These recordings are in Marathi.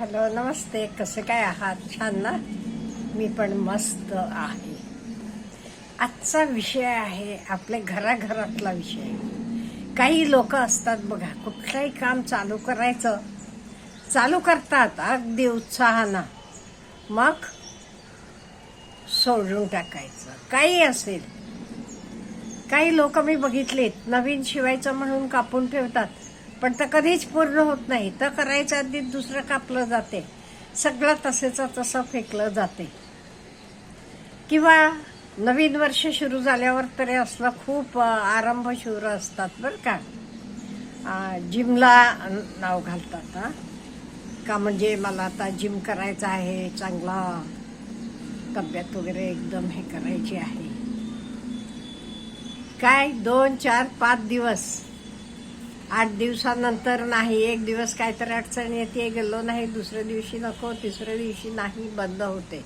हॅलो नमस्ते. कसे काय आहात? छान ना? मी पण मस्त आहे. आजचा विषय आहे आपल्या घराघरातला विषय. काही लोक असतात बघा कुठलंही काम चालू करायचं चालू करतात अगदी उत्साहानं. मग सोडून टाकायचं. काही असेल. काही लोक मी बघितलेत नवीन शिवायचं म्हणून कापून ठेवतात. पण तर कधीच पूर्ण होत नाही. तर करायच्या आधी दुसरं कापलं जाते. सगळं तसेचं तसं फेकलं जाते. किंवा नवीन वर्ष सुरू झाल्यावर तरी असलं खूप आरंभ शूर असतात बरं का. जिमला नाव घालतात हां. का म्हणजे मला आता जिम करायचं आहे चांगला तब्येत वगैरे एकदम हे करायची आहे. काय? दोन चार पाच दिवस. आठ दिवसानंतर नाही एक दिवस काहीतरी अडचण येते गेलो नाही दुसऱ्या दिवशी नको तिसऱ्या दिवशी नाही बंद होते.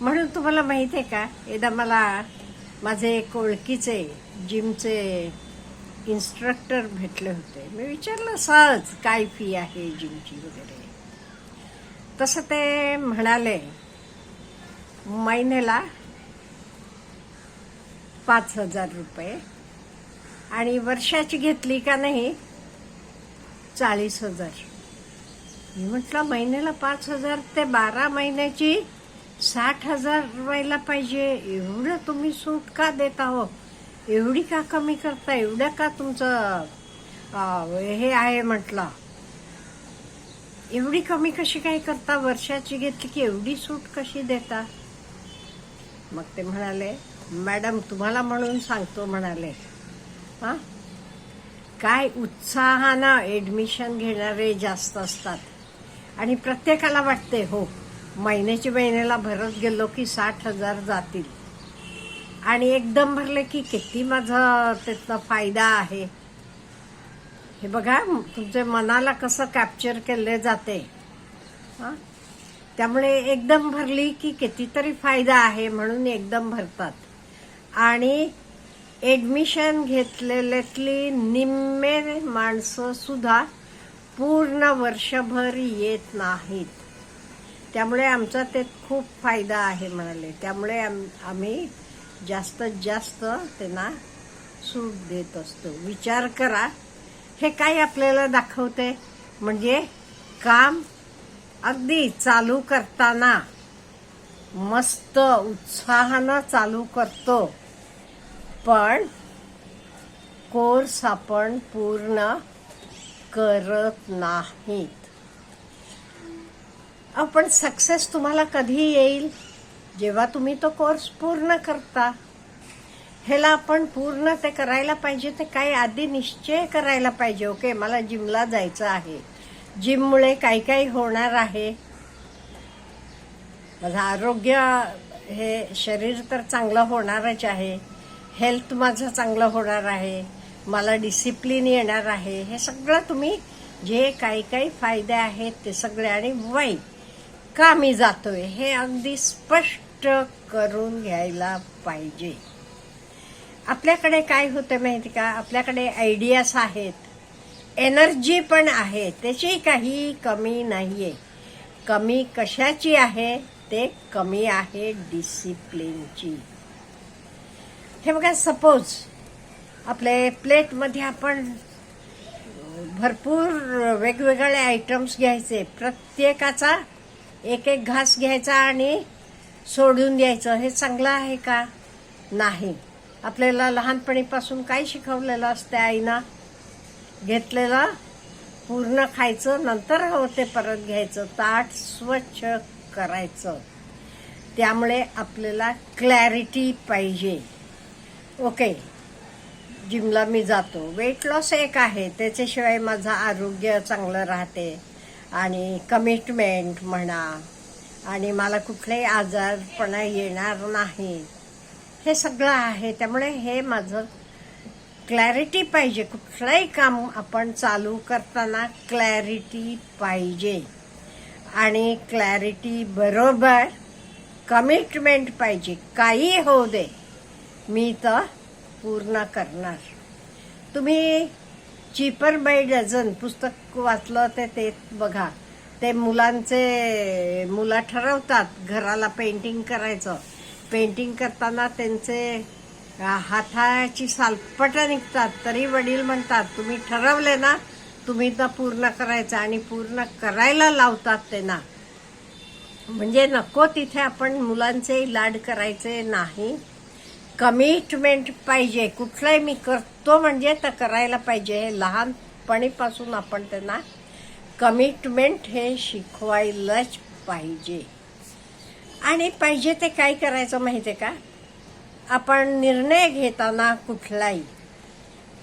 म्हणून तुम्हाला माहीत आहे का एकदा मला माझे एक ओळखीचे जिमचे इन्स्ट्रक्टर भेटले होते. मी विचारलं सहज काय फी आहे जिमची वगैरे? तसं ते म्हणाले महिन्याला पाच हजार रुपये. आणि वर्षाची घेतली का नाही? चाळीस हजार. मी म्हटलं महिन्याला पाच हजार ते बारा महिन्याची साठ हजार व्हायला पाहिजे. एवढं तुम्ही सूट का देता हो एवढी का कमी करता? एवढं का तुमचं हे आहे म्हटलं. एवढी कमी कशी काय करता? वर्षाची घेतली की एवढी सूट कशी देता? मग ते म्हणाले मॅडम तुम्हाला म्हणून सांगतो म्हणाले. हां? काय उत्साहानं ॲडमिशन घेणारे जास्त असतात. आणि प्रत्येकाला वाटते हो महिन्याची महिन्याला भरत गेलो की साठ हजार जातील. आणि एकदम भरले की किती माझा त्याचा फायदा आहे. हे बघा तुमच्या मनाला कसं कॅप्चर केले जाते. हां? त्यामुळे एकदम भरली की कितीतरी फायदा आहे म्हणून एकदम भरतात. आणि ऍडमिशन घेतलेल्यातली निम्मे माणसं सुद्धा पूर्ण वर्षभर येत नाहीत. त्यामुळे आमचा ते खूप फायदा आहे म्हणाले. त्यामुळे आम- आम्ही जास्तीत जास्त त्यांना सूट देत असतो. विचार करा. हे काय आपल्याला दाखवते? म्हणजे काम अगदी चालू करताना मस्त उत्साहानं चालू करतो. पण कोर्स आपण पूर्ण करत नाहीत. आपण सक्सेस तुम्हाला कधी येईल? जेव्हा तुम्ही तो कोर्स पूर्ण करता. ह्याला आपण पूर्ण ते करायला पाहिजे ते काही आधी निश्चय करायला पाहिजे. ओके मला जिमला जायचं आहे. जिममुळे काही काही होणार आहे. माझं आरोग्य हे शरीर तर चांगलं होणारच आहे. हेल्थ माझं चांगलं होणार आहे मला डिसिप्लिन येणार आहे हे सगळं तुम्ही जे काही काही फायदे आहेत ते सगळे आणि वाईट का मी जातोय हे अगदी स्पष्ट करून घ्यायला पाहिजे. आपल्याकडे काय होतं माहिती का? आपल्याकडे आयडियाज आहेत एनर्जी पण आहे त्याची काही कमी नाही आहे कमी कशाची आहे? ते कमी आहे डिसिप्लिनची हे बघा सपोज आपले प्लेटमध्ये आपण भरपूर वेगवेगळे आयटम्स घ्यायचे. प्रत्येकाचा एक एक घास घ्यायचा आणि सोडून द्यायचं. हे चांगलं आहे का? नाही. आपल्याला लहानपणीपासून काय शिकवलेलं असते आईना. घेतलेलं पूर्ण खायचं नंतर हवं ते परत घ्यायचं. ताट स्वच्छ करायचं. त्यामुळे आपल्याला क्लॅरिटी पाहिजे. ओके. जिमला मी जातो. वेट लॉस एक आहे. त्याच्याशिवाय माझं आरोग्य चांगलं राहते. आणि कमिटमेंट म्हणा. आणि मला कुठलाही आजारपणा येणार नाही. हे सगळं आहे. त्यामुळे हे माझं क्लॅरिटी पाहिजे. कुठलंही काम आपण चालू करताना क्लॅरिटी पाहिजे. आणि क्लॅरिटी बरोबर कमिटमेंट पाहिजे. काही होऊ दे. मी तर पूर्ण करणार. तुम्ही चिपर बाय डझन पुस्तक वाचलं ते ते बघा. ते मुलांचे मुलं ठरवतात घराला पेंटिंग करायचं. पेंटिंग करताना त्यांचे हाताची सालपटं निघतात. तरी वडील म्हणतात तुम्ही ठरवले ना तुम्ही तर पूर्ण करायचं आणि पूर्ण करायला लावतात त्यांना. म्हणजे नको तिथे आपण मुलांचे लाड करायचे नाही. कमिटमेंट पाहिजे. कुठलंही मी करतो म्हणजे तर करायला पाहिजे. हे लहानपणीपासून आपण त्यांना कमिटमेंट हे शिकवायलाच पाहिजे. आणि पाहिजे ते काय करायचं माहिती आहे का? आपण निर्णय घेताना कुठलाही.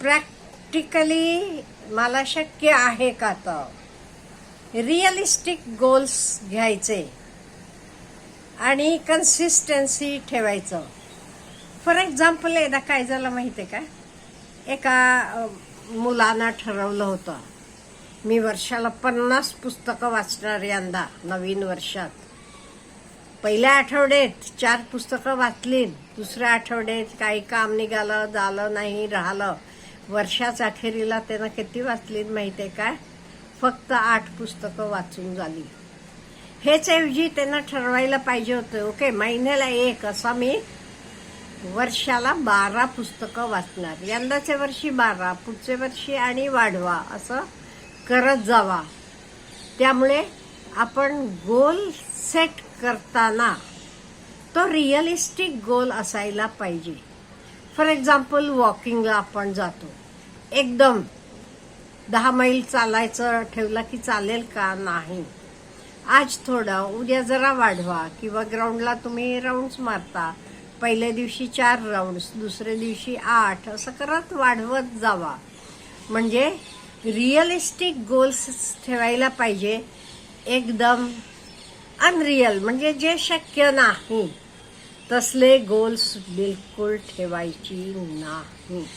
प्रॅक्टिकली मला शक्य आहे का तर? रिअलिस्टिक गोल्स घ्यायचे. आणि कन्सिस्टन्सी ठेवायचं. फॉर एक्झाम्पल एकदा काय झालं माहिती आहे का? एका अ, मुलानं ठरवलं होतं. मी वर्षाला पन्नास पुस्तकं वाचणार यंदा नवीन वर्षात. पहिल्या आठवड्यात चार पुस्तकं वाचली दुसऱ्या आठवड्यात काही काम निघालं झालं नाही राहिलं. वर्षाच्या अखेरीला त्यानं किती वाचली माहिती आहे का? फक्त आठ पुस्तकं वाचून झाली. हेच ऐवजी त्यांना ठरवायला पाहिजे होतं. ओके महिन्याला एक असा मी वर्षाला बारा पुस्तकं वाचणार. यंदाच्या वर्षी बारा पुढच्या वर्षी आणि वाढवा असं करत जावा. त्यामुळे आपण गोल सेट करताना तो रिअलिस्टिक गोल असायला पाहिजे. फॉर एक्झाम्पल वॉकिंगला आपण जातो. एकदम दहा मैल चालायचं ठेवलं की चालेल का? नाही. आज थोडं उद्या जरा वाढवा किंवा ग्राउंडला तुम्ही राऊंड्स मारता. पहिल्या दिवशी चार राऊंड्स दुसऱ्या दिवशी आठ. असं करत वाढवत जावा. म्हणजे रिअलिस्टिक गोल्स ठेवायला पाहिजे. एकदम अनरिअल म्हणजे जे शक्य नाही तसले गोल्स बिलकुल ठेवायची नाही.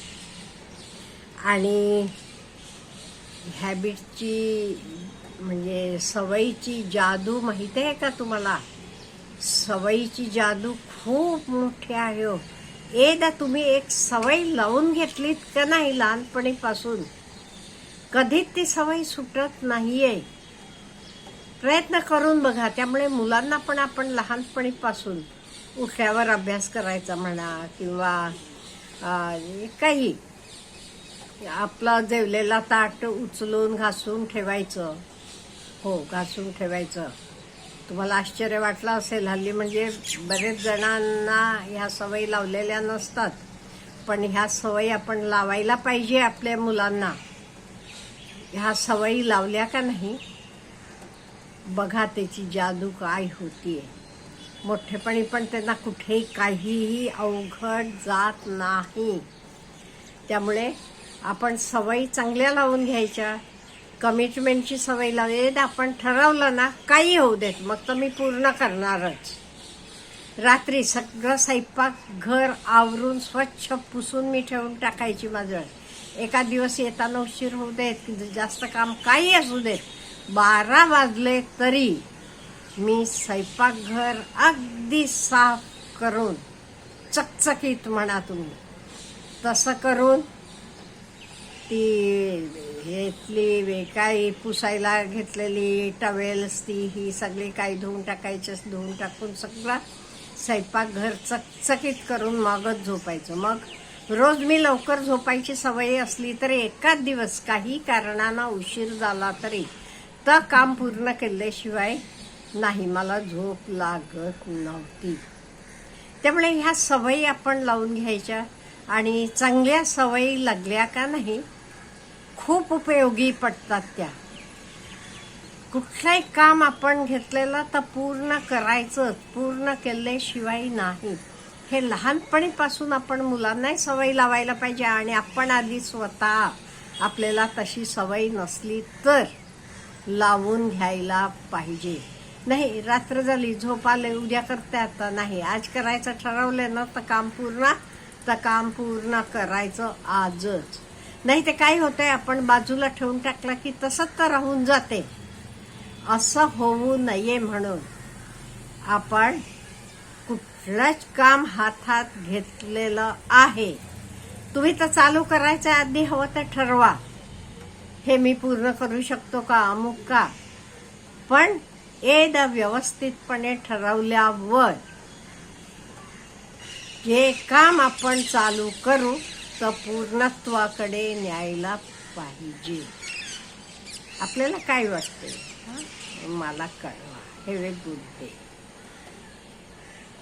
आणि हॅबिटची म्हणजे सवयीची जादू माहिती आहे का तुम्हाला? सवयीची जादू खूप मोठी आहे हो. एकदा तुम्ही एक सवय लावून घेतलीत का नाही लहानपणीपासून? कधीच ती सवय सुटत नाहीये. प्रयत्न करून बघा त्यामुळे मुलांना पण आपण लहानपणीपासून उठल्यावर अभ्यास करायचा म्हणा किंवा काही आपला जेवलेला ताट उचलून घासून ठेवायचं. हो घासून ठेवायचं. तुम्हाला आश्चर्य वाटलं असेल हल्ली म्हणजे बरेच जणांना ह्या सवयी लावलेल्या नसतात. पण ह्या सवयी आपण लावायला पाहिजे आपल्या मुलांना. ह्या सवयी लावल्या का नाही? बघा त्याची जादू काय होतीये. मोठेपणी पण त्यांना कुठेही काहीही अवघड जात नाही. त्यामुळे आपण सवयी चांगल्या लावून घ्यायच्या. कमिटमेंटची सवय लावली आपण ठरवलं ना काही होऊ देत. मग तर मी पूर्ण करणारच. रात्री सगळं स्वयंपाक घर आवरून स्वच्छ पुसून मी ठेवून टाकायची माझं. एका दिवस येताना उशीर होऊ देत जास्त काम काही असू देत. बारा वाजले तरी मी स्वयंपाकघर अगदी साफ करून चकचकीत म्हणा तुम्ही. तसं करून ती घेतली वे काही पुसायला घेतलेली टवेल्स ती ही सगळी काही धुवून टाकायचीच धुवून टाकून सगळा स्वयंपाकघर चकचकीत करून मगच झोपायचं. मग रोज मी लवकर झोपायची सवय असली तरी एकाच दिवस काही कारणानं उशीर झाला तरी तर काम पूर्ण केल्याशिवाय नाही मला झोप लागत नव्हती. त्यामुळे ह्या सवयी आपण लावून घ्यायच्या आणि चांगल्या सवयी लागल्या का नाही खूप उपयोगी पडतात त्या. कुठलंही काम आपण घेतलेलं तर पूर्ण करायचं पूर्ण केल्याशिवाय नाही. हे लहानपणीपासून आपण मुलांनाही सवय लावायला पाहिजे आणि आपण आधी स्वतः आपल्याला तशी सवय नसली तर लावून घ्यायला पाहिजे. नाही रात्र झाली झोप आले उद्या करते आता नाही. आज करायचं ठरवलं ना तर काम पूर्ण तर काम पूर्ण करायचं आजच. नाही ते काय होतंय आपण बाजूला ठेवून टाकलं की तसंच तर राहून जाते. असं होऊ नये म्हणून आपण कुठलंच काम हातात घेतलेलं आहे. तुम्ही तर चालू करायच्या आधी हवं तर ठरवा. हे मी पूर्ण करू शकतो का अमुक का? पण एकदा व्यवस्थितपणे ठरवल्यावर जे काम आपण चालू करू तर पूर्णत्वाकडे न्यायला पाहिजे. आपल्याला काय वाटते मला कळवा. हे वे डे